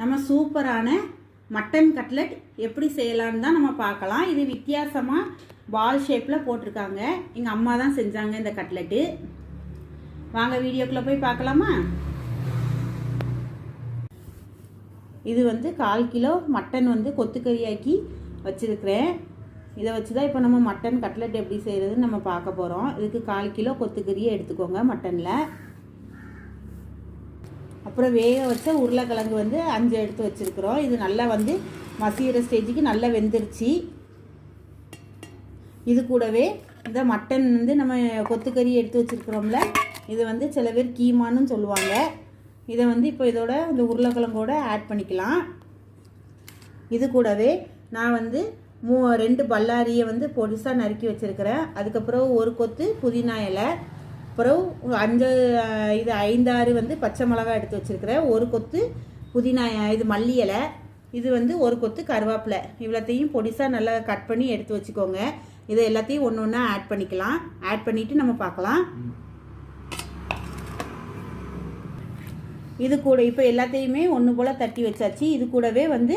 நம்ம சூப்பரான mutton cutlet எப்படி செய்யலான்னு தான் நம்ம பார்க்கலாம். இது வித்தியாசமாக பால் ஷேப்பில் போட்டிருக்காங்க. எங்கள் அம்மா தான் செஞ்சாங்க இந்த கட்லெட்டு. வாங்க வீடியோக்குள்ளே போய் பார்க்கலாமா? இது வந்து கால் கிலோ மட்டன் வந்து கொத்துக்கறியாக்கி வச்சுருக்கிறேன். இதை வச்சு தான் இப்போ நம்ம மட்டன் கட்லெட் எப்படி செய்கிறதுன்னு நம்ம பார்க்க போகிறோம் இதுக்கு கால் கிலோ கொத்துக்கறியை எடுத்துக்கோங்க மட்டனில். அப்புறம் வேக வச்ச உருளைக்கிழங்கு வந்து அஞ்சு எடுத்து வச்சுருக்குறோம். இது நல்லா வந்து மசிகிற ஸ்டேஜுக்கு நல்லா வெந்துருச்சு. இது கூடவே இந்த மட்டன் வந்து நம்ம கொத்துக்கறி எடுத்து வச்சுருக்குறோம்ல இது வந்து சில பேர் கீமான்னு சொல்லுவாங்க. இதை வந்து இப்போ இதோட இந்த உருளைக்கிழங்கோட ஆட் பண்ணிக்கலாம். இது கூடவே நான் வந்து மூ ரெண்டு பல்லாரியை வந்து பொடிசாக நறுக்கி வச்சுருக்கிறேன். அதுக்கப்புறம் ஒரு கொத்து புதினா இலை அப்புறம் அஞ்சு இது ஐந்தாறு வந்து பச்சை மிளகா எடுத்து வச்சுருக்கிறேன். ஒரு கொத்து புதினா இது மல்லி இலை இது வந்து ஒரு கொத்து கருவேப்பிலை. இவ்வளோத்தையும் பொடிசாக நல்லா கட் பண்ணி எடுத்து வச்சுக்கோங்க. இதை எல்லாத்தையும் ஒன்று ஒன்றா ஆட் பண்ணிக்கலாம். ஆட் பண்ணிவிட்டு நம்ம பார்க்கலாம். இது கூட இப்போ எல்லாத்தையுமே ஒன்று போல் தட்டி வச்சாச்சு. இது கூடவே வந்து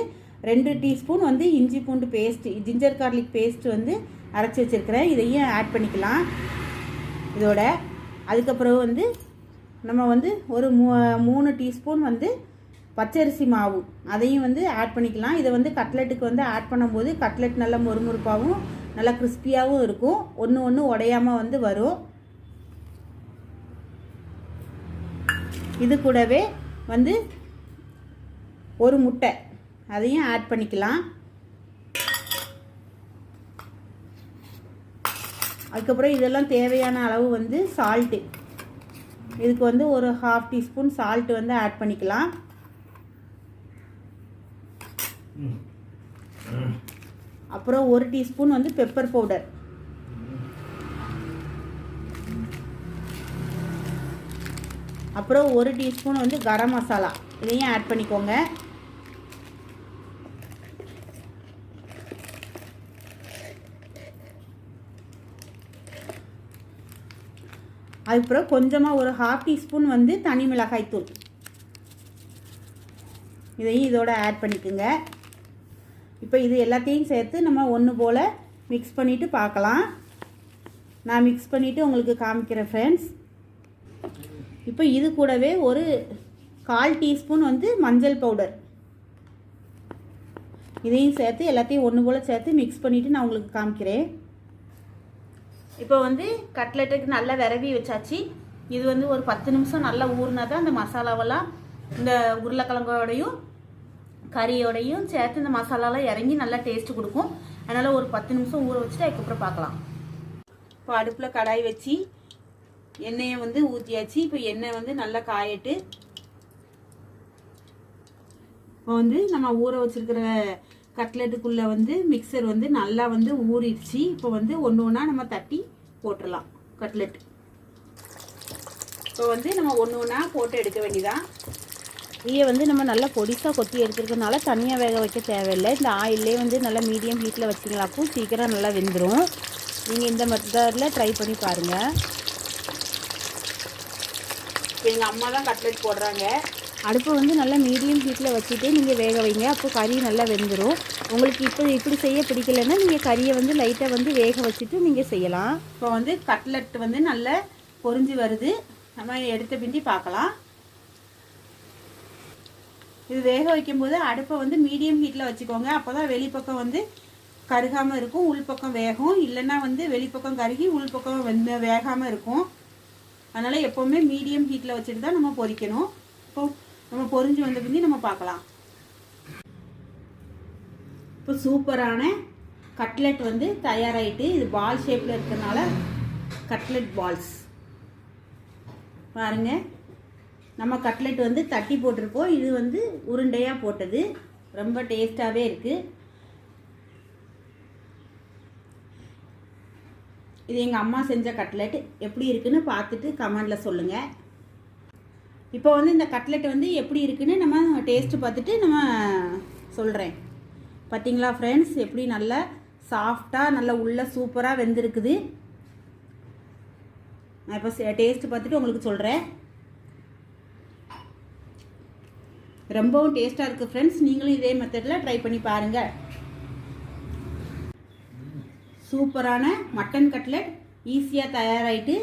ரெண்டு டீஸ்பூன் வந்து இஞ்சி பூண்டு பேஸ்ட் ஜிஞ்சர் கார்லிக் பேஸ்ட் வந்து அரைச்சி வச்சுருக்கிறேன். இதையும் ஆட் பண்ணிக்கலாம். இதோட அதுக்கப்புறம் வந்து நம்ம வந்து ஒரு மூ மூணு டீஸ்பூன் வந்து பச்சரிசி மாவு. அதையும் வந்து ஆட் பண்ணிக்கலாம். இதை வந்து கட்லெட்டுக்கு வந்து ஆட் பண்ணும்போது கட்லெட் நல்லா மொறுமொறுப்பாகவும் நல்லா கிறிஸ்பியாகவும் இருக்கும். ஒன்று ஒன்று உடையாமல் வந்து வரும். இது கூடவே வந்து ஒரு முட்டை. அதையும் ஆட் பண்ணிக்கலாம். அதுக்கப்புறம் இதெல்லாம் தேவையான அளவு வந்து சால்ட்டு இதுக்கு வந்து ஒரு ஹாஃப் டீஸ்பூன் சால்ட்டு வந்து ஆட் பண்ணிக்கலாம். அப்புறம் ஒரு டீஸ்பூன் வந்து பெப்பர் பவுடர் அப்புறம் ஒரு டீஸ்பூன் வந்து கரம் மசாலா இதையும் ஆட் பண்ணிக்கோங்க. அதுக்கப்புறம் கொஞ்சமாக ஒரு ஹாஃப் டீஸ்பூன் வந்து தனி மிளகாய் தூள். இதையும் இதோட ஆட் பண்ணிக்கோங்க. இப்போ இது எல்லாத்தையும் சேர்த்து நம்ம ஒன்று போல் மிக்ஸ் பண்ணிவிட்டு பார்க்கலாம். நான் மிக்ஸ் பண்ணிவிட்டு உங்களுக்கு காமிக்கிறேன் ஃப்ரெண்ட்ஸ் இப்போ இது கூடவே ஒரு கால் டீஸ்பூன் வந்து மஞ்சள் பவுடர் இதையும் சேர்த்து எல்லாத்தையும் ஒன்று போல் சேர்த்து மிக்ஸ் பண்ணிவிட்டு நான் உங்களுக்கு காமிக்கிறேன். இப்போ வந்து கட்லெட்டுக்கு நல்லா விரவி வச்சாச்சு. இது வந்து ஒரு பத்து நிமிஷம் நல்லா ஊறினா தான் இந்த மசாலாவெல்லாம் இந்த உருளைக்கிழங்கோடையும் கறியோடையும் சேர்த்து இந்த மசாலாலாம் இறங்கி நல்லா டேஸ்ட் கொடுக்கும். அதனால் ஒரு பத்து நிமிஷம் ஊற வச்சுட்டு அதுக்கப்புறம் பார்க்கலாம். இப்போ அடுப்பில் கடாய் வச்சு எண்ணெயை வந்து ஊற்றியாச்சு இப்போ எண்ணெய் வந்து நல்லா காயட்டு இப்போ வந்து நம்ம ஊற வச்சுருக்கிற கட்லெட்டுக்குள்ளே வந்து மிக்சர் வந்து நல்லா வந்து ஊறிடுச்சு. இப்போ வந்து ஒன்று ஒன்றா நம்ம தட்டி போட்டுடலாம் கட்லெட் இப்போ வந்து நம்ம ஒன்று ஒன்றா போட்டு எடுக்க வேண்டியதான் இதை வந்து நம்ம நல்லா பொடிசாக கொத்தி எடுத்துருக்கனால தனியாக வேக வைக்க தேவையில்லை. இந்த ஆயிலே வந்து நல்லா மீடியம் ஹீட்டில் வச்சிங்களாக்கும் சீக்கிரம் நல்லா வெந்துடும் நீங்கள் இந்த மெத்தடில் ட்ரை பண்ணி பாருங்கள் எங்கள் அம்மா தான் கட்லெட் போடுறாங்க. அடுப்பை வந்து நல்லா மீடியம் ஹீட்டில் வச்சுட்டு நீங்கள் வேக வைங்க. அப்போ கறி நல்லா வெந்துடும் உங்களுக்கு இப்போ இப்படி செய்ய பிடிக்கலன்னா நீங்கள் கறியை வந்து லைட்டாக வந்து வேக வச்சுட்டு நீங்கள் செய்யலாம். இப்போ வந்து கட்லெட் வந்து நல்லா பொறிஞ்சு வருது. நம்ம எடுத்த பிண்டி பார்க்கலாம். இது வேக வைக்கும்போது அடுப்பை வந்து மீடியம் ஹீட்டில் வச்சுக்கோங்க. அப்போ தான் வெளிப்பக்கம் வந்து கருகாமல் இருக்கும். உள்பக்கம் வேகும். இல்லைன்னா வந்து வெளிப்பக்கம் கருகி உள்பக்கம் வெந்த வேகாமல் இருக்கும். அதனால் எப்போவுமே மீடியம் ஹீட்டில் வச்சுட்டு தான் நம்ம பொரிக்கணும். இப்போ நம்ம பொரிஞ்சு வந்த பிந்தி நம்ம பார்க்கலாம். இப்போ சூப்பரான கட்லெட் வந்து தயாராகிட்டு இது பால் ஷேப்பில் இருக்கிறனால கட்லெட் பால்ஸ். பாருங்க. நம்ம கட்லெட் வந்து தட்டி போட்டிருக்கோம். இது வந்து உருண்டையாக போட்டது. ரொம்ப டேஸ்ட்டாகவே இருக்குது இது எங்கள் அம்மா செஞ்ச கட்லெட் எப்படி இருக்குன்னு பார்த்துட்டு கமெண்டில் சொல்லுங்கள் இப்போ வந்து இந்த கட்லெட் வந்து எப்படி இருக்குன்னு நம்ம டேஸ்ட்டு பார்த்துட்டு நம்ம சொல்கிறேன் பார்த்தீங்களா ஃப்ரெண்ட்ஸ் எப்படி நல்லா சாஃப்டாக நல்லா உள்ள சூப்பராக வெந்திருக்குது. நான் இப்போ டேஸ்ட்டு பார்த்துட்டு உங்களுக்கு சொல்கிறேன் ரொம்பவும் டேஸ்ட்டாக இருக்குது ஃப்ரெண்ட்ஸ் நீங்களும் இதே மெத்தடில் ட்ரை பண்ணி பாருங்கள் சூப்பரான மட்டன் கட்லெட் ஈஸியாக தயாராகிட்டு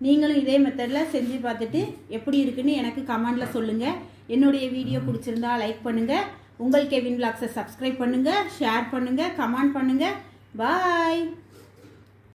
நீங்களும் இதே மெத்தடில் செஞ்சு பார்த்துட்டு எப்படி இருக்குன்னு எனக்கு கமெண்டில் சொல்லுங்கள் என்னுடைய வீடியோ பிடிச்சிருந்தா லைக் பண்ணுங்கள் உங்கள் கெவின் பிளாக்ஸை சப்ஸ்கிரைப் பண்ணுங்கள் ஷேர் பண்ணுங்கள் கமெண்ட் பண்ணுங்கள் பாய்